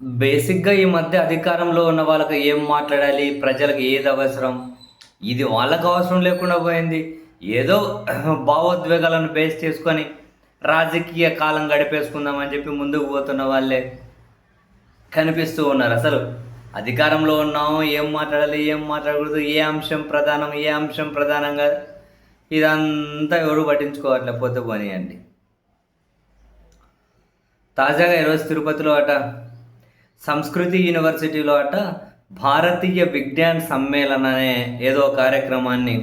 బేసిక్గా ఈ మధ్య అధికారంలో ఉన్న వాళ్ళకి ఏం మాట్లాడాలి? ప్రజలకు ఏది అవసరం? ఇది వాళ్ళకు అవసరం లేకుండా పోయింది. ఏదో భావోద్వేగాలను బేస్ చేసుకొని రాజకీయ కాలం గడిపేసుకుందామని చెప్పి ముందుకు పోతున్న వాళ్ళే కనిపిస్తూ ఉన్నారు. అసలు అధికారంలో ఉన్నాము ఏం మాట్లాడాలి? ఏం మాట్లాడకూడదు? ఏ అంశం ప్రధానం? ఏ అంశం ప్రధానంగా? ఇదంతా ఎవరు పట్టించుకోవట్లే పోతే పోనీయండి. తాజాగా ఈరోజు తిరుపతిలో అట సంస్కృతి యూనివర్సిటీలో అట భారతీయ విజ్ఞాన్ సమ్మేళన అనే ఏదో కార్యక్రమాన్ని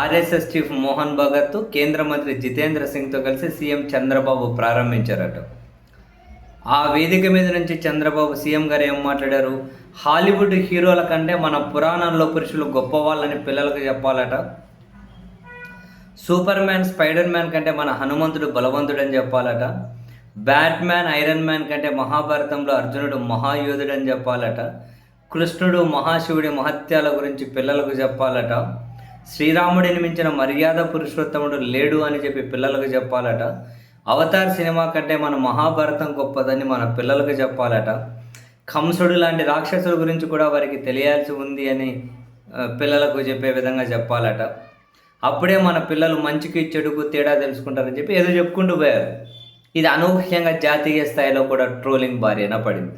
ఆర్ఎస్ఎస్ చీఫ్ మోహన్ భగత్ కేంద్ర మంత్రి జితేంద్ర సింగ్తో కలిసి సీఎం చంద్రబాబు ప్రారంభించారట. ఆ వేదిక మీద నుంచి చంద్రబాబు సీఎం గారు ఏం మాట్లాడారు? హాలీవుడ్ హీరోల కంటే మన పురాణాల్లో పురుషులు గొప్పవాళ్ళని పిల్లలకు చెప్పాలట. సూపర్ మ్యాన్ స్పైడర్ మ్యాన్ కంటే మన హనుమంతుడు బలవంతుడని చెప్పాలట. బ్యాట్ మ్యాన్ ఐరన్ మ్యాన్ కంటే మహాభారతంలో అర్జునుడు మహాయోధుడు అని చెప్పాలట. కృష్ణుడు మహాశివుడి మహత్యాల గురించి పిల్లలకు చెప్పాలట. శ్రీరాముడిని మించిన మర్యాద పురుషోత్తముడు లేడు అని చెప్పి పిల్లలకు చెప్పాలట. అవతార్ సినిమా కంటే మన మహాభారతం గొప్పదని మన పిల్లలకు చెప్పాలట. కంసుడు లాంటి రాక్షసుల గురించి కూడా వారికి తెలియాల్సి ఉంది అని పిల్లలకు చెప్పే విధంగా చెప్పాలట. అప్పుడే మన పిల్లలు మంచికి చెడుకు తేడా తెలుసుకుంటారని చెప్పి ఏదో చెప్పుకుంటూ పోయారు. ఇది అనూహ్యంగా జాతీయ స్థాయిలో కూడా ట్రోలింగ్ బారిన పడింది.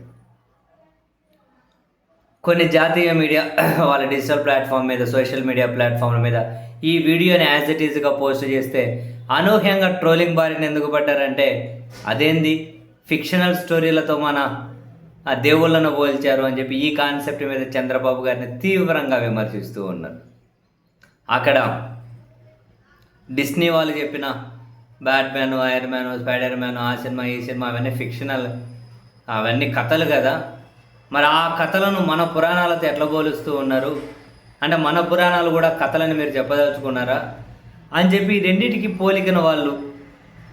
కొన్ని జాతీయ మీడియా వాళ్ళ డిజిటల్ ప్లాట్ఫామ్ మీద సోషల్ మీడియా ప్లాట్ఫామ్ల మీద ఈ వీడియోని యాజ్ ఇట్ ఈజ్గా పోస్ట్ చేస్తే అనూహ్యంగా ట్రోలింగ్ బారిన ఎందుకు పడ్డారంటే అదేంది? ఫిక్షనల్ స్టోరీలతో మన ఆ దేవుళ్ళను పోల్చారు అని చెప్పి ఈ కాన్సెప్ట్ మీద చంద్రబాబు గారిని తీవ్రంగా విమర్శిస్తూ ఉన్నారు. అక్కడ డిస్నీ వాళ్ళు చెప్పిన Batman iron man spider man ఆ సినిమా ఈ సినిమా అవన్నీ ఫిక్షనల్ అవన్నీ కథలు కదా. మరి ఆ కథలను మన పురాణాలతో ఎట్లా పోలుస్తూ ఉన్నారు? అంటే మన పురాణాలు కూడా కథలని మీరు చెప్పదలుచుకున్నారా? అని చెప్పి రెండింటికి పోలికన వాళ్ళు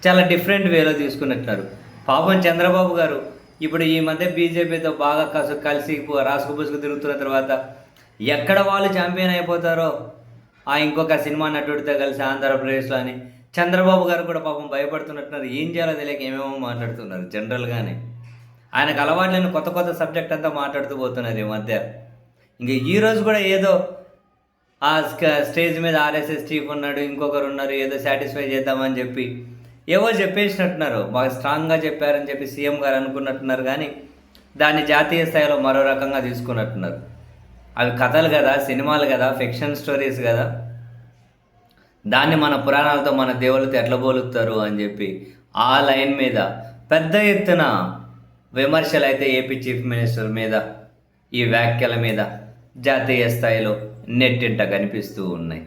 చాలా డిఫరెంట్ వేలో తీసుకున్నట్టున్నారు. పాపం చంద్రబాబు గారు ఇప్పుడు ఈ మధ్య బీజేపీతో బాగా కసు కలిసి రాసుకు పుసుకు తిరుగుతున్న తర్వాత ఎక్కడ వాళ్ళు ఛాంపియన్ అయిపోతారో? ఆ ఇంకొక సినిమా నటుడితో కలిసి ఆంధ్రప్రదేశ్లో అని చంద్రబాబు గారు కూడా పాపం భయపడుతున్నట్టున్నారు. ఏం చేయాలో తెలియక ఏమేమో మాట్లాడుతున్నారు జనరల్గానే ఆయనకు అలవాట్లేని కొత్త కొత్త సబ్జెక్ట్ అంతా మాట్లాడుతూ పోతున్నారు ఈ మధ్య. ఇంక ఈరోజు కూడా ఏదో ఆ స్క- స్టేజ్ మీద ఆర్ఎస్ఎస్ చీఫ్ ఉన్నాడు ఇంకొకరు ఉన్నారు ఏదో సాటిస్ఫై చేద్దామని చెప్పి ఏవో చెప్పేసినట్టున్నారు. బాగా స్ట్రాంగ్గా చెప్పారని చెప్పి సీఎం గారు అనుకున్నట్టున్నారు కానీ దాన్ని జాతీయ స్థాయిలో మరో రకంగా తీసుకున్నట్టున్నారు. అవి కథలు కదా సినిమాలు కదా ఫిక్షన్ స్టోరీస్ కదా. దాన్ని మన పురాణాలతో మన దేవుళ్ళతో ఎట్లా పోలుస్తారు అని చెప్పి ఆ లైన్ మీద పెద్ద ఎత్తున విమర్శలు అయితే ఏపీ చీఫ్ మినిస్టర్ మీద ఈ వ్యాఖ్యల మీద జాతీయ స్థాయిలో నెట్టింట కనిపిస్తూ ఉన్నాయి.